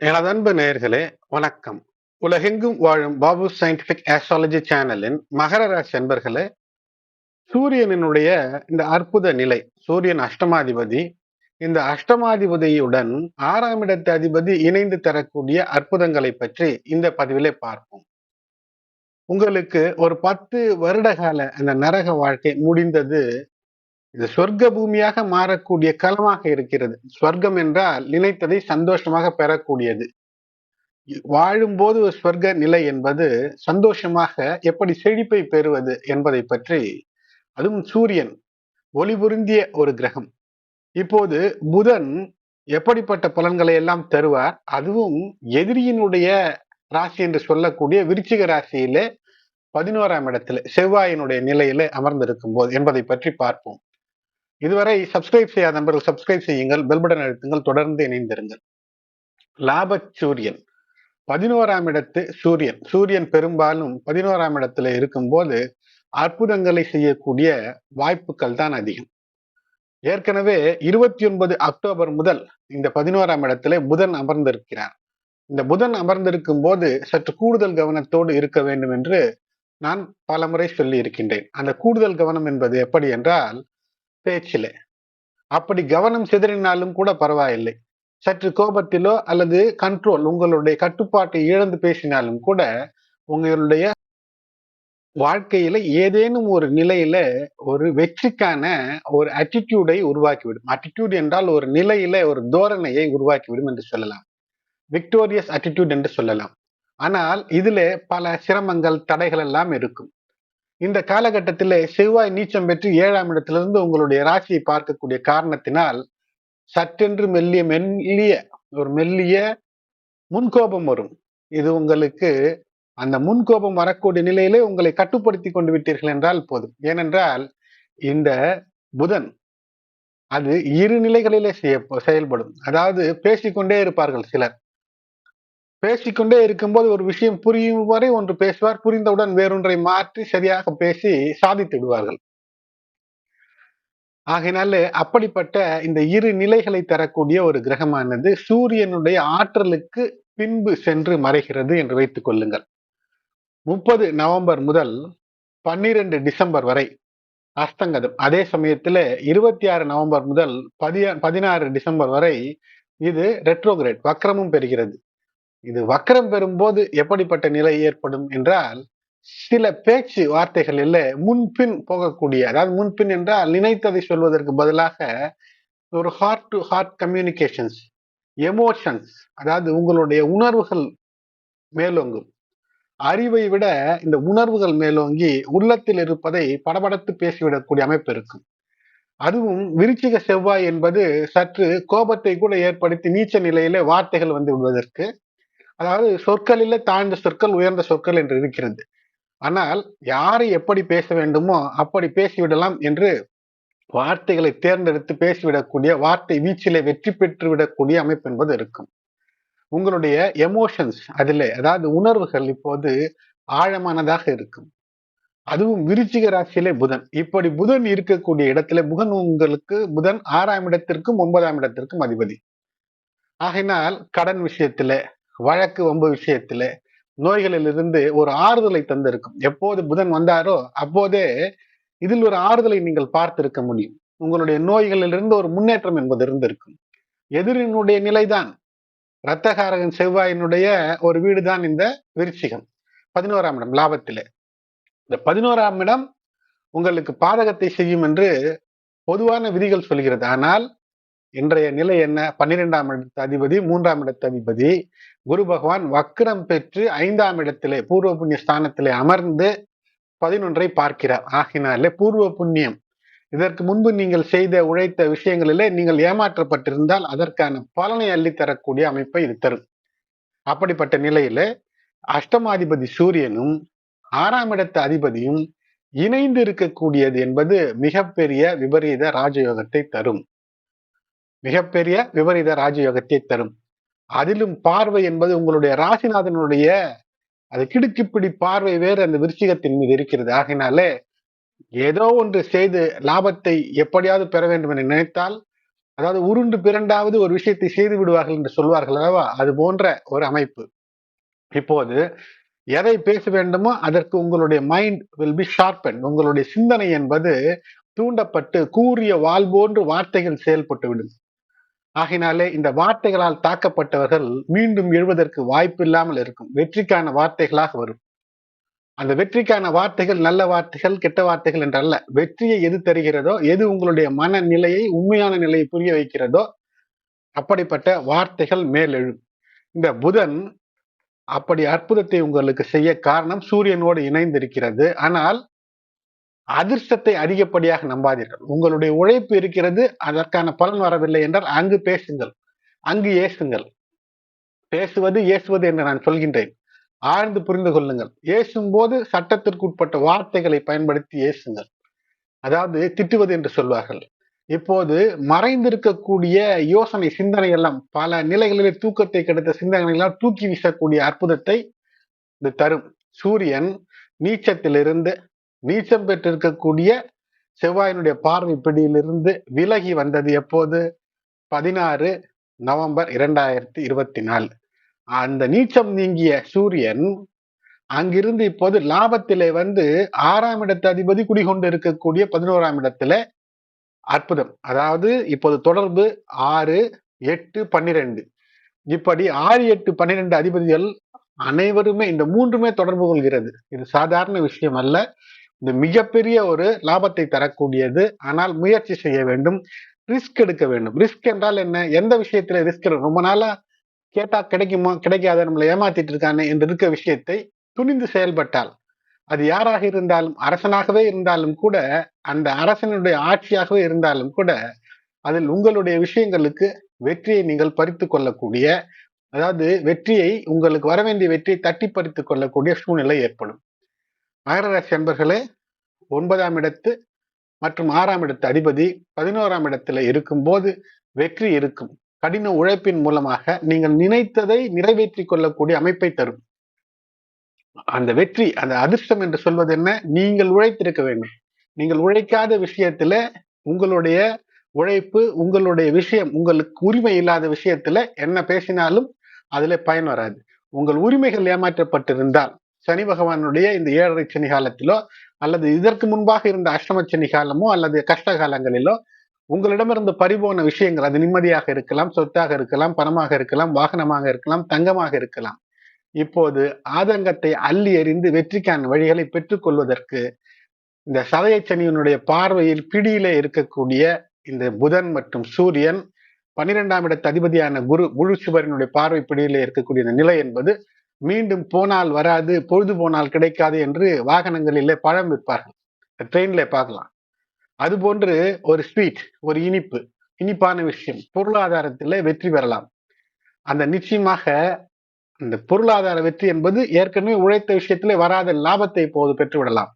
எனது அன்பு நேயர்களே வணக்கம். உலகெங்கும் வாழும் பாபு சயின்டிபிக் ஆஸ்ட்ராலஜி சேனலின் மகர ராசி அன்பர்களே சூரியனினுடைய இந்த அற்புத நிலை சூரியன் அஷ்டமாதிபதி இந்த அஷ்டமாதிபதியுடன் ஆறாம் இடத்து அதிபதி இணைந்து தரக்கூடிய அற்புதங்களை பற்றி இந்த பதிவிலே பார்ப்போம். உங்களுக்கு ஒரு பத்து வருட கால அந்த நரக வாழ்க்கை முடிந்தது இது சொர்க்க பூமியாக மாறக்கூடிய களமாக இருக்கிறது. சொர்க்கம் என்றால் நினைத்ததை சந்தோஷமாக பெறக்கூடியது. வாழும்போது ஒரு சொர்க்க நிலை என்பது சந்தோஷமாக எப்படி செழிப்பை பெறுவது என்பதை பற்றி அதுவும் சூரியன் ஒளிபுருந்திய ஒரு கிரகம். இப்போது புதன் எப்படிப்பட்ட பலன்களை எல்லாம் தருவார்? அதுவும் எதிரியினுடைய ராசி என்று சொல்லக்கூடிய விருச்சிக ராசியிலே பதினோராம் இடத்துல செவ்வாயினுடைய நிலையில அமர்ந்திருக்கும் போது என்பதை பற்றி பார்ப்போம். இதுவரை சப்ஸ்கிரைப் செய்யாத நண்பர்கள் சப்ஸ்கிரைப் செய்யுங்கள் பெல்படன் அழுத்துங்கள் தொடர்ந்து இணைந்திருங்கள். லாப சூரியன் பதினோராம் இடத்து சூரியன். சூரியன் பெரும்பாலும் பதினோராம் இடத்துல இருக்கும்போது அற்புதங்களை செய்யக்கூடிய வாய்ப்புகள் தான் அதிகம். ஏற்கனவே இருபத்தி ஒன்பது அக்டோபர் முதல் இந்த பதினோராம் இடத்துல புதன் அமர்ந்திருக்கிறார். இந்த புதன் அமர்ந்திருக்கும் போது சற்று கூடுதல் கவனத்தோடு இருக்க வேண்டும் என்று நான் பலமுறை சொல்லி இருக்கின்றேன் அந்த கூடுதல் கவனம் என்பது எப்படி என்றால் பேச்சிலே. அப்படி கவனம் சிதறினாலும் கூட பரவாயில்லை. சற்று கோபத்திலோ அல்லது கண்ட்ரோல் உங்களுடைய கட்டுப்பாட்டை இழந்து பேசினாலும் கூட உங்களுடைய வாழ்க்கையில ஏதேனும் ஒரு நிலையில ஒரு வெற்றிக்கான ஒரு அட்டிடியூடை உருவாக்கிவிடும். அட்டிடியூட் என்றால் ஒரு நிலையில ஒரு தோரணையை உருவாக்கிவிடும் என்று சொல்லலாம். விக்டோரியஸ் அட்டிடியூட் என்று சொல்லலாம். ஆனால் இதுல பல சிரமங்கள் தடைகள் எல்லாம் இருக்கும். இந்த காலகட்டத்தில் செவ்வாய் நீச்சம் பெற்று ஏழாம் இடத்திலிருந்து உங்களுடைய ராசியை பார்க்கக்கூடிய காரணத்தினால் சற்றென்று மெல்லிய மெல்லிய ஒரு மெல்லிய முன்கோபம் வரும். இது உங்களுக்கு அந்த முன்கோபம் வரக்கூடிய நிலையிலே உங்களை கட்டுப்படுத்தி கொண்டு விட்டீர்கள் என்றால் போதும். ஏனென்றால் இந்த புதன் அது இரு நிலைகளிலே செய்ய செயல்படும். அதாவது பேசிக்கொண்டே இருப்பார்கள் சிலர். பேசிக்கொண்டே இருக்கும்போது ஒரு விஷயம் புரியும் வரை ஒன்று பேசுவார். புரிந்தவுடன் வேறொன்றை மாற்றி சரியாக பேசி சாதித்து விடுவார்கள் ஆகையினால அப்படிப்பட்ட இந்த இரு நிலைகளை தரக்கூடிய ஒரு கிரகமானது சூரியனுடைய ஆற்றலுக்கு பின்பு சென்று மறைகிறது என்று வைத்துக் கொள்ளுங்கள். முப்பது நவம்பர் முதல் பன்னிரண்டு டிசம்பர் வரை அஸ்தங்கதம். அதே சமயத்துல இருபத்தி ஆறு நவம்பர் முதல் பதி பதினாறு டிசம்பர் வரை இது ரெட்ரோகிரேட் வக்ரமும் பெறுகிறது. இது வக்கரம் பெறும்போது எப்படிப்பட்ட நிலை ஏற்படும் என்றால் சில பேச்சு வார்த்தைகளில் முன்பின் போகக்கூடிய அதாவது முன்பின் என்றால் நினைத்ததை சொல்வதற்கு பதிலாக ஒரு heart to heart communications emotions அதாவது உங்களுடைய உணர்வுகள் மேலோங்கும். அறிவை விட இந்த உணர்வுகள் மேலோங்கி உள்ளத்தில் இருப்பதை படபடத்து பேசிவிடக்கூடிய அமைப்பு இருக்கும். அதுவும் விருச்சிக செவ்வாய் என்பது சற்று கோபத்தை கூட ஏற்படுத்தி நீச்ச நிலையில வார்த்தைகள் வந்து விடுவதற்கு அதாவது சொற்களில் தாழ்ந்த சொற்கள் உயர்ந்த சொற்கள் என்று இருக்கிறது. ஆனால் யாரை எப்படி பேச வேண்டுமோ அப்படி பேசிவிடலாம் என்று வார்த்தைகளை தேர்ந்தெடுத்து பேசிவிடக்கூடிய வார்த்தை வீச்சிலே வெற்றி பெற்று விடக்கூடிய அமைப்பு என்பது இருக்கும். உங்களுடைய எமோஷன்ஸ் அதில் அதாவது உணர்வுகள் இப்போது ஆழமானதாக இருக்கும். அதுவும் விருச்சிக ராசியிலே புதன். இப்படி புதன் இருக்கக்கூடிய இடத்துல புதன் உங்களுக்கு புதன் ஆறாம் இடத்திற்கும் ஒன்பதாம் இடத்திற்கும் அதிபதி. ஆகையினால் கடன் விஷயத்துல வழக்கு வம்பு விஷயத்துல நோய்களிலிருந்து ஒரு ஆறுதலை தந்திருக்கும். எப்போது புதன் வந்தாரோ அப்போதே இதில் ஒரு ஆறுதலை நீங்கள் பார்த்திருக்க முடியும். உங்களுடைய நோய்களிலிருந்து ஒரு முன்னேற்றம் என்பது இருந்திருக்கும். எதிரினுடைய நிலைதான். இரத்தகாரகன் செவ்வாயினுடைய ஒரு வீடுதான் இந்த விருச்சிகம். பதினோராம் இடம் லாபத்திலே. இந்த பதினோராம் இடம் உங்களுக்கு பாதகத்தை செய்யும் என்று பொதுவான விதிகள் சொல்கிறது. ஆனால் இன்றைய நிலை என்ன? பன்னிரெண்டாம் இடத்து அதிபதி மூன்றாம் இடத்து அதிபதி குரு பகவான் வக்ரம் பெற்று ஐந்தாம் இடத்திலே பூர்வ புண்ணிய ஸ்தானத்திலே அமர்ந்து பதினொன்றை பார்க்கிறார். ஆகினாலே பூர்வ புண்ணியம். இதற்கு முன்பு நீங்கள் செய்த உழைத்த விஷயங்களிலே நீங்கள் ஏமாற்றப்பட்டிருந்தால் அதற்கான பலனை அள்ளித்தரக்கூடிய அமைப்பை இது தரும். அப்படிப்பட்ட நிலையில அஷ்டமாதிபதி சூரியனும் ஆறாம் இடத்து அதிபதியும் இணைந்து இருக்கக்கூடியது என்பது மிகப்பெரிய விபரீத ராஜயோகத்தை தரும். மிகப்பெரிய விபரீத ராஜயோகத்தை தரும். அதிலும் பார்வை என்பது உங்களுடைய ராசிநாதனுடைய அது கிடுக்கிப்பிடி பார்வை வேறு அந்த விருச்சிகத்தின் மீது இருக்கிறது. ஆகினாலே ஏதோ ஒன்று செய்து லாபத்தை எப்படியாவது பெற வேண்டும் என நினைத்தால் அதாவது உருண்டு பிறண்டாவது ஒரு விஷயத்தை செய்து விடுவார்கள் என்று சொல்வார்கள் அல்லவா? அது போன்ற ஒரு அமைப்பு. இப்போது எதை பேச வேண்டுமோ அதற்கு உங்களுடைய மைண்ட் வில் பி ஷார்பன் உங்களுடைய சிந்தனை என்பது தூண்டப்பட்டு கூறிய வால் போன்று வார்த்தைகள் செயல்பட்டு விடும் ஆகினாலே இந்த வார்த்தைகளால் தாக்கப்பட்டவர்கள் மீண்டும் எழுவதற்கு வாய்ப்பு இல்லாமல் இருக்கும். வெற்றிக்கான வார்த்தைகளாக வரும். அந்த வெற்றிக்கான வார்த்தைகள் நல்ல வார்த்தைகள் கெட்ட வார்த்தைகள் என்றல்ல. வெற்றியை எது தருகிறதோ எது உங்களுடைய மனநிலையை உண்மையான நிலையை புரிய வைக்கிறதோ அப்படிப்பட்ட வார்த்தைகள் மேலெழும் இந்த புதன் அப்படி அற்புதத்தை உங்களுக்கு செய்ய காரணம் சூரியனோடு இணைந்திருக்கிறது. ஆனால் அதிர்ஷ்டத்தை அதிகப்படியாக நம்பாதீர்கள். உங்களுடைய உழைப்பு இருக்கிறது அதற்கான பலன் வரவில்லை என்றால் அங்கு பேசுங்கள். அங்கு ஏசுங்கள். பேசுவது ஏசுவது என்று நான் சொல்கின்றேன். ஆழ்ந்து புரிந்து கொள்ளுங்கள். ஏசும் போது சட்டத்திற்கு உட்பட்ட வார்த்தைகளை பயன்படுத்தி ஏசுங்கள். அதாவது திட்டுவது என்று சொல்வார்கள். இப்போது மறைந்திருக்கக்கூடிய யோசனை சிந்தனை எல்லாம் பல நிலைகளிலே தூக்கத்தை கெடுத்த சிந்தனை எல்லாம் தூக்கி வீசக்கூடிய அற்புதத்தை இது தரும். சூரியன் நீச்சத்திலிருந்து நீச்சம் பெற்றிருக்கக்கூடிய செவ்வாயினுடைய பார்வை பிடியிலிருந்து விலகி வந்தது எப்போது? பதினாறு நவம்பர் இரண்டாயிரத்தி இருபத்தி நாலு. அந்த நீச்சம் நீங்கிய சூரியன் அங்கிருந்து இப்போது லாபத்திலே வந்து ஆறாம் இடத்து அதிபதி குடிகொண்டு இருக்கக்கூடிய பதினோராம் இடத்துல அற்புதம். அதாவது இப்போது தொடர்பு ஆறு எட்டு பன்னிரெண்டு. இப்படி ஆறு எட்டு பன்னிரெண்டு அதிபதிகள் அனைவருமே இந்த மூன்றுமே தொடர்பு கொள்கிறது. இது சாதாரண விஷயம் அல்ல. இது மிகப்பெரிய ஒரு லாபத்தை தரக்கூடியது. ஆனால் முயற்சி செய்ய வேண்டும். ரிஸ்க் எடுக்க வேண்டும். ரிஸ்க் என்றால் என்ன? எந்த விஷயத்துல ரிஸ்க் ரொம்ப நாளா கேட்டா கிடைக்குமா? கிடைக்காத நம்மளை ஏமாத்திட்டு இருக்கானே என்று இருக்க விஷயத்தை துணிந்து செயல்பட்டால் அது யாராக இருந்தாலும் அரசனாகவே இருந்தாலும் கூட அந்த அரசனுடைய ஆட்சியாகவே இருந்தாலும் கூட அதில் உங்களுடைய விஷயங்களுக்கு வெற்றியை நீங்கள் பறித்து கொள்ளக்கூடிய அதாவது வெற்றியை உங்களுக்கு வர வேண்டிய வெற்றியை தட்டி பறித்து கொள்ளக்கூடிய சூழ்நிலை ஏற்படும். மகரராசி அன்பர்களே ஒன்பதாம் இடத்து மற்றும் ஆறாம் இடத்து அதிபதி பதினோராம் இடத்துல இருக்கும்போது வெற்றி இருக்கும். கடின உழைப்பின் மூலமாக நீங்கள் நினைத்ததை நிறைவேற்றி கொள்ளக்கூடிய அமைப்பை தரும். அந்த வெற்றி அந்த அதிர்ஷ்டம் என்று சொல்வது என்ன? நீங்கள் உழைத்திருக்க வேண்டும். நீங்கள் உழைக்காத விஷயத்துல உங்களுடைய உழைப்பு உங்களுடைய விஷயம் உங்களுக்கு உரிமை இல்லாத விஷயத்துல என்ன பேசினாலும் அதுல பயன் வராது. உங்கள் உரிமைகள் ஏமாற்றப்பட்டிருந்தால் சனி பகவானுடைய இந்த ஏழரை சனி காலத்திலோ அல்லது இதற்கு முன்பாக இருந்த அஷ்டம சனி காலமோ அல்லது கஷ்ட காலங்களிலோ உங்களிடமிருந்து பறிபோன விஷயங்கள் அது நிம்மதியாக இருக்கலாம் சொத்தாக இருக்கலாம் பணமாக இருக்கலாம் வாகனமாக இருக்கலாம் தங்கமாக இருக்கலாம். இப்போது ஆதங்கத்தை அள்ளி எறிந்து வெற்றிக்கான வழிகளை பெற்றுக்கொள்வதற்கு இந்த சதய சனியினுடைய பார்வையில் பிடியிலே இருக்கக்கூடிய இந்த புதன் மற்றும் சூரியன் பன்னிரெண்டாம் இடத்து அதிபதியான குரு முழு சிவரினுடைய பார்வை பிடியிலே இருக்கக்கூடிய இந்த நிலை என்பது மீண்டும் போனால் வராது பொழுது போனால் கிடைக்காது என்று வாகனங்களில் பழம் விற்பார்கள். ட்ரெயின்ல பார்க்கலாம். அது போன்று ஒரு ஸ்வீட் ஒரு இனிப்பு இனிப்பான விஷயம் பொருளாதாரத்தில் வெற்றி பெறலாம். அந்த நிச்சயமாக அந்த பொருளாதார வெற்றி என்பது ஏற்கனவே உழைத்த விஷயத்திலே வராத லாபத்தை இப்போது பெற்றுவிடலாம்.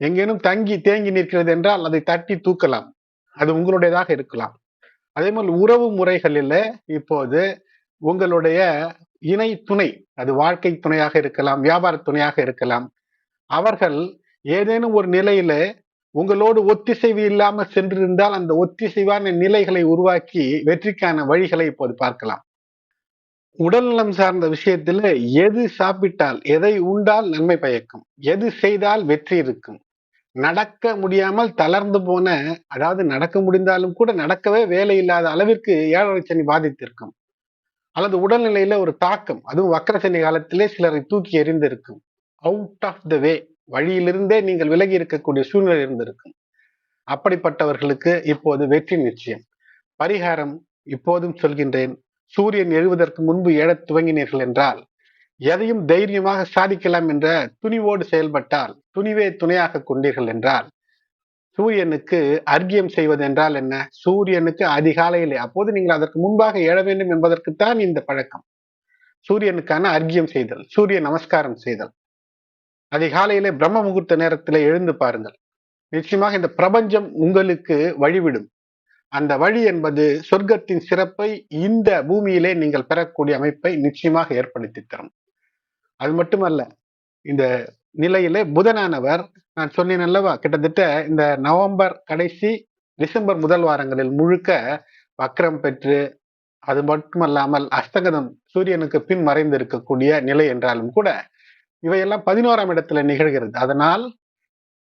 எங்கேனும் தங்கி தேங்கி நிற்கிறது என்றால் அதை தட்டி தூக்கலாம். அது உங்களுடையதாக இருக்கலாம். அதே மாதிரி உறவு முறைகளில் இப்போது உங்களுடைய இணை துணை அது வாழ்க்கை துணையாக இருக்கலாம் வியாபார துணையாக இருக்கலாம். அவர்கள் ஏதேனும் ஒரு நிலையில உங்களோடு ஒத்திசைவு இல்லாமல் சென்றிருந்தால் அந்த ஒத்திசைவான நிலைகளை உருவாக்கி வெற்றிக்கான வழிகளை இப்போது பார்க்கலாம். உடல்நலம் சார்ந்த விஷயத்துல எது சாப்பிட்டால் எதை உண்டால் நன்மை பயக்கும் எது செய்தால் வெற்றி இருக்கும். நடக்க முடியாமல் தளர்ந்து போன அதாவது நடக்க முடிந்தாலும் கூட நடக்கவே வேலை இல்லாத அளவிற்கு ஏழரை சனி பாதித்திருக்கும். அல்லது உடல்நிலையில ஒரு தாக்கம் அதுவும் வக்கரசனி காலத்திலே சிலரை தூக்கி எறிந்திருக்கும். அவுட் ஆஃப் த வே வழியிலிருந்தே நீங்கள் விலகி இருக்கக்கூடிய சூழ்நிலை இருந்திருக்கும். அப்படிப்பட்டவர்களுக்கு இப்போது வெற்றி நிச்சயம். பரிகாரம் இப்போதும் சொல்கின்றேன். சூரியன் எழுவதற்கு முன்பு எழத் துவங்கினீர்கள் என்றால் எதையும் தைரியமாக சாதிக்கலாம் என்ற துணிவோடு செயல்பட்டால் துணிவே துணையாக கொண்டீர்கள் என்றால் சூரியனுக்கு அர்க்கியம் செய்வது என்றால் என்ன? சூரியனுக்கு அதிகாலையிலே. அப்போது நீங்கள் அதற்கு முன்பாக எழ வேண்டும் என்பதற்குத்தான் இந்த பழக்கம். சூரியனுக்கான அர்க்கியம் செய்தல் சூரிய நமஸ்காரம் செய்தல். அதிகாலையிலே பிரம்ம முகூர்த்த நேரத்தில் எழுந்து பாருங்கள். நிச்சயமாக இந்த பிரபஞ்சம் உங்களுக்கு வழிவிடும். அந்த வழி என்பது சொர்க்கத்தின் சிறப்பை இந்த பூமியிலே நீங்கள் பெறக்கூடிய அமைப்பை நிச்சயமாக ஏற்படுத்தி தரும். அது மட்டுமல்ல இந்த நிலையிலே புதனானவர் நான் சொன்னேன் அல்லவா கிட்டத்தட்ட இந்த நவம்பர் கடைசி டிசம்பர் முதல் வாரங்களில் முழுக்க வக்ரம் பெற்று அது மட்டுமல்லாமல் அஸ்தகதம் சூரியனுக்கு பின் மறைந்து இருக்கக்கூடிய நிலை என்றாலும் கூட இவையெல்லாம் பதினோராம் இடத்துல நிகழ்கிறது. அதனால்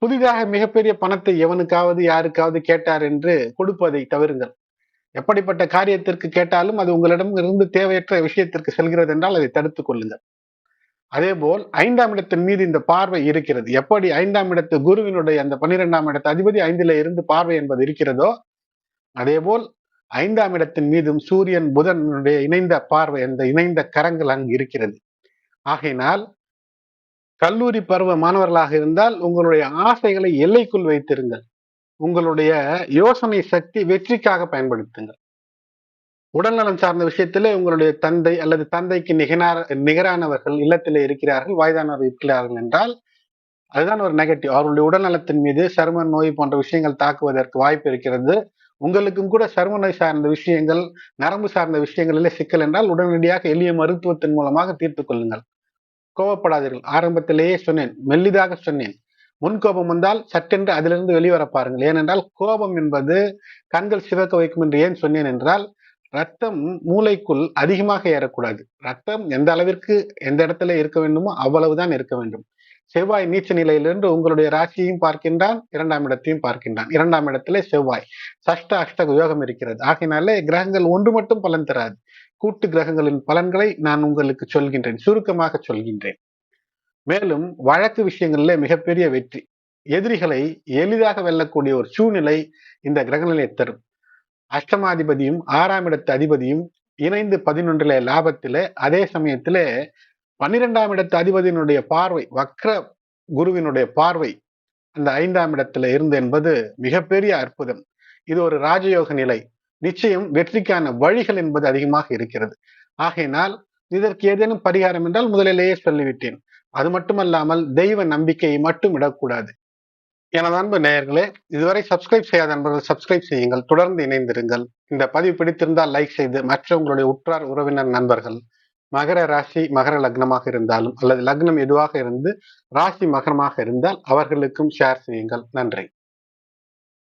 புதிதாக மிகப்பெரிய பணத்தை எவனுக்காவது யாருக்காவது கேட்டார் என்று கொடுப்பதை தவிருங்கள். எப்படிப்பட்ட காரியத்திற்கு கேட்டாலும் அது உங்களிடம் இருந்து தேவையற்ற விஷயத்திற்கு செல்கிறது என்றால் அதை தடுத்துக் கொள்ளுங்கள். அதே போல் ஐந்தாம் இடத்தின் மீது இந்த பார்வை இருக்கிறது. எப்படி ஐந்தாம் இடத்து குருவினுடைய அந்த பன்னிரெண்டாம் இடத்து அதிபதி ஐந்தில இருந்து பார்வை என்பது இருக்கிறதோ அதே போல் ஐந்தாம் இடத்தின் மீதும் சூரியன் புதனுடைய இணைந்த பார்வை அந்த இணைந்த கரங்கள் அங்கு இருக்கிறது. ஆகையினால் கல்லூரி பருவ மாணவர்களாக இருந்தால் உங்களுடைய ஆசைகளை எல்லைக்குள் வைத்திருங்கள். உங்களுடைய யோசனை சக்தி வெற்றிக்காக பயன்படுத்துங்கள். உடல்நலம் சார்ந்த விஷயத்திலே உங்களுடைய தந்தை அல்லது தந்தைக்கு நிகரான நிகரானவர்கள் இல்லத்தில் இருக்கிறார்கள் வயதானவர் இருக்கிறார்கள் என்றால் அதுதான் ஒரு நெகட்டிவ் அவர்களுடைய உடல்நலத்தின் மீது சரும நோய் போன்ற விஷயங்கள் தாக்குவதற்கு வாய்ப்பு இருக்கிறது. உங்களுக்கும் கூட சரும நோய் சார்ந்த விஷயங்கள் நரம்பு சார்ந்த விஷயங்களிலே சிக்கல் என்றால் உடனடியாக எளிய மருத்துவத்தின் மூலமாக தீர்த்து கொள்ளுங்கள். கோபப்படாதீர்கள். ஆரம்பத்திலேயே சொன்னேன் மெல்லிதாக சொன்னேன். முன்கோபம் வந்தால் சட்டென்று அதிலிருந்து வெளிவர பாருங்கள். ஏனென்றால் கோபம் என்பது கண்கள் சிவக்க வைக்கும் என்று ஏன் சொன்னேன் என்றால் ரத்தம் மூளைக்குள் அதிகமாக ஏறக்கூடாது. ரத்தம் எந்த அளவிற்கு எந்த இடத்துல இருக்க வேண்டுமோ அவ்வளவுதான் இருக்க வேண்டும். செவ்வாய் நீச்ச நிலையிலிருந்து உங்களுடைய ராசியையும் பார்க்கின்றான் இரண்டாம் இடத்தையும் பார்க்கின்றான். இரண்டாம் இடத்திலே செவ்வாய். சஷ்ட அஷ்டக யோகம் இருக்கிறது. ஆகையினாலே கிரகங்கள் ஒன்று மட்டும் பலன் தராது. கூட்டு கிரகங்களின் பலன்களை நான் உங்களுக்கு சொல்கின்றேன். சுருக்கமாக சொல்கின்றேன். மேலும் வழக்கு விஷயங்களிலே மிகப்பெரிய வெற்றி. எதிரிகளை எளிதாக வெல்லக்கூடிய ஒரு சூழ்நிலை இந்த கிரகநிலை தரும். அஷ்டமாதிபதியும் ஆறாம் இடத்து அதிபதியும் இணைந்து பதினொன்றுல லாபத்துல அதே சமயத்துல பன்னிரெண்டாம் இடத்து அதிபதியினுடைய பார்வை வக்ர குருவினுடைய பார்வை அந்த ஐந்தாம் இடத்துல இருந்து என்பது மிகப்பெரிய அற்புதம். இது ஒரு ராஜயோக நிலை. நிச்சயம் வெற்றிக்கான வழிகள் என்பது அதிகமாக இருக்கிறது. ஆகையினால் இதற்கு ஏதேனும் பரிகாரம் என்றால் முதலிலேயே சொல்லிவிட்டேன். அது மட்டுமல்லாமல் தெய்வ நம்பிக்கையை மட்டும் விடக்கூடாது. எனது அன்பு நேயர்களே இதுவரை சப்ஸ்கிரைப் செய்யாத நண்பர்கள் சப்ஸ்கிரைப் செய்யுங்கள். தொடர்ந்து இணைந்திருங்கள். இந்த பதிவு பிடித்திருந்தால் லைக் செய்து மற்ற உங்களுடைய உற்றார் உறவினர் நண்பர்கள் மகர ராசி மகர லக்னமாக இருந்தாலும் அல்லது லக்னம் எதுவாக இருந்து ராசி மகரமாக இருந்தால் அவர்களுக்கும் ஷேர் செய்யுங்கள். நன்றி.